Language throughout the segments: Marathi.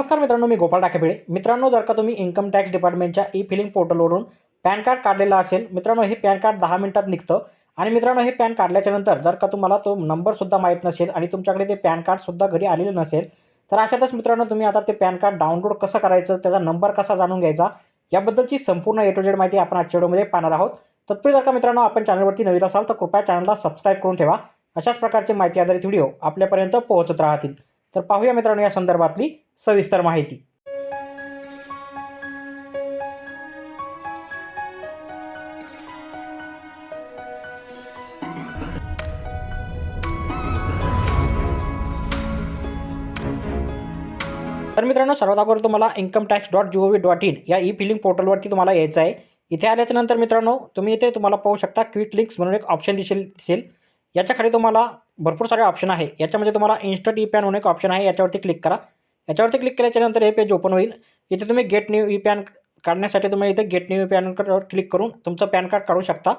नमस्कार मित्रांनो मी गोपाळ डाकेपिळे मित्रांनो जर का तुम्ही इन्कम टॅक्स डिपार्टमेंटच्या ई फिलिंग पोर्टलवरून पॅन कार्ड काढलेलं असेल मित्रांनो हे पॅन कार्ड दहा मिनिटात निघतं. आणि मित्रांनो हे पॅन काढल्याच्या नंतर जर का तुम्हाला तो नंबरसुद्धा माहीत नसेल आणि तुमच्याकडे ते पॅन कार्डसुद्धा घरी आलेलं नसेल तर अशातच मित्रांनो तुम्ही आता ते पॅन कार्ड डाउनलोड कसं करायचं त्याचा नंबर कसा जाणून घ्यायचा याबद्दलची संपूर्ण ए टू जेड माहिती आपण आजच्या व्हिडिओमध्ये पाहणार आहोत. तत्पूर्वी जर का मित्रांनो आपण चॅनलवरती नवीन असाल तर कृपया चॅनलला सबस्क्राईब करून ठेवा. अशाच प्रकारचे माहिती आधारित व्हिडिओ आपल्यापर्यंत पोहोचत राहतील. तर पाहूया मित्रांनो या संदर्भातली सविस्तर माहिती. तर मित्रांनो सर्वात अगोदर तुम्हाला income tax dot G O V dot in या ई फिलिंग पोर्टलवरती तुम्हाला यायचं आहे. इथे आल्याच्यानंतर मित्रांनो तुम्ही इथे तुम्हाला पाहू शकता क्विक लिंक्स म्हणून एक ऑप्शन दिसेल दिसेल. याच्या खाली तुम्हाला भरपूर सारे ऑप्शन आहे. याच्यामध्ये तुम्हाला इन्स्टंट ई पॅन म्हणून एक ऑप्शन आहे. याच्यावरती क्लिक करा. याच्यावरती क्लिक केल्याच्यानंतर हे पेज ओपन होईल. इथे तुम्ही गेट न्यू ई पॅन काढण्यासाठी तुम्ही इथे गेट न्यू पॅन कार्डवर क्लिक करून तुमचं पॅन कार्ड काढू शकता.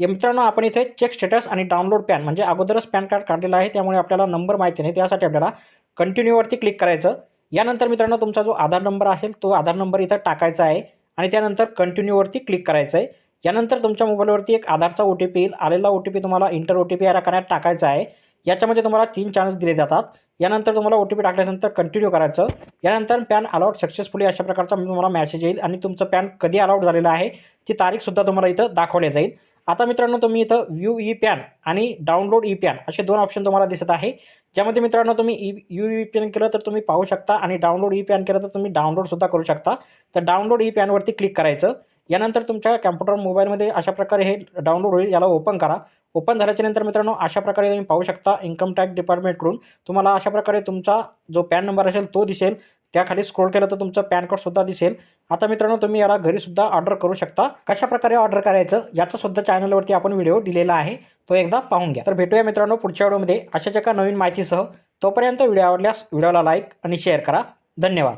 या मित्रांनो आपण इथे चेक स्टेटस आणि डाउनलोड पॅन म्हणजे अगोदरच पॅन कार्ड काढलेलं आहे त्यामुळे आपल्याला नंबर माहिती नाही. त्यासाठी आपल्याला कंटिन्यूवरती क्लिक करायचं. यानंतर मित्रांनो तुमचा जो आधार नंबर असेल तो आधार नंबर इथं टाकायचा आहे आणि त्यानंतर कंटिन्यूवरती क्लिक करायचं आहे यानंतर तुमच्या मोबाईलवरती एक आधारचा ओ टी पी येईल. आलेला ओ टी पी तुम्हाला इंटर ओ टी पी या रकान्यात टाकायचा आहे. याच्यामध्ये तुम्हाला तीन चान्स दिले जातात. यानंतर तुम्हाला ओ टी पी टाकल्यानंतर कंटिन्यू करायचं. यानंतर पॅन अलाउड सक्सेसफुली अशा प्रकारचा तुम्हाला मॅसेज येईल आणि तुमचं पॅन कधी अलाउड झालेलं आहे ती तारीखसुद्धा तुम्हाला इथं दाखवली जाईल. आता मित्रांनो तुम्ही इथं व्यू ई पॅन आणि डाउनलोड ई पॅन असे दोन ऑप्शन तुम्हाला दिसत आहे. ज्यामध्ये मित्रांनो तुम्ही ई यू ई पॅन केलं तर तुम्ही पाहू शकता आणि डाउनलोड ई पॅन केलं तर तुम्ही डाउनलोडसुद्धा करू शकता. तर डाउनलोड ई पॅनवरती क्लिक करायचं. यानंतर तुमच्या कॅम्प्युटर मोबाईलमध्ये अशा प्रकारे हे डाउनलोड होईल. याला ओपन करा. ओपन झाल्याच्यानंतर मित्रांनो अशा प्रकारे तुम्ही पाहू शकता इन्कम टॅक्स डिपार्टमेंटकडून तुम्हाला अशा प्रकारे तुमचा जो पॅन नंबर असेल तो दिसेल. त्याखाली स्क्रोल केलं तर तुमचं पॅन कार्डसुद्धा दिसेल. आता मित्रांनो तुम्ही याला घरीसुद्धा ऑर्डर करू शकता. कशा प्रकारे ऑर्डर करायचं याचासुद्धा चॅनलवरती आपण व्हिडिओ दिलेला आहे. तो एकदा पाहून घ्या. तर भेटूया मित्रांनो पुढच्या व्हिडिओमध्ये अशाच एका नवीन माहितीसह तोपर्यंत व्हिडिओ आवडल्यास व्हिडिओला लाईक आणि शेअर करा. धन्यवाद.